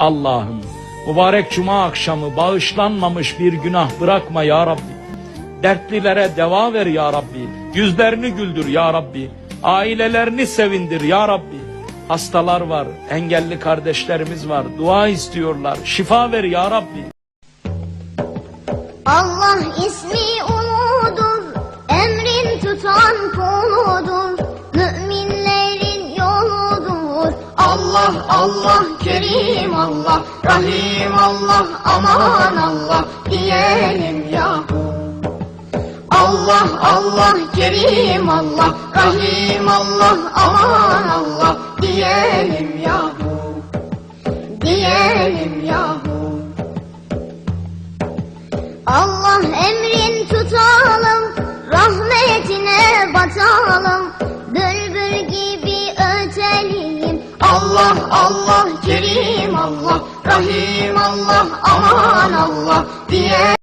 Allah'ım mübarek cuma akşamı bağışlanmamış bir günah bırakma ya Rabbi. Dertlilere deva ver ya Rabbi. Yüzlerini güldür ya Rabbi. Ailelerini sevindir ya Rabbi. Hastalar var, engelli kardeşlerimiz var. Dua istiyorlar. Şifa ver ya Rabbi. Allah ismi Allah Allah Kerim Allah, Rahim Allah, aman Allah diyelim yahu. Allah Allah Kerim Allah, Rahim Allah, aman Allah diyelim yahu. Diyelim yahu. Allah emrin tutalım, rahmetine batalım, Allah Allah Kerim Allah, Rahim Allah, aman Allah diye.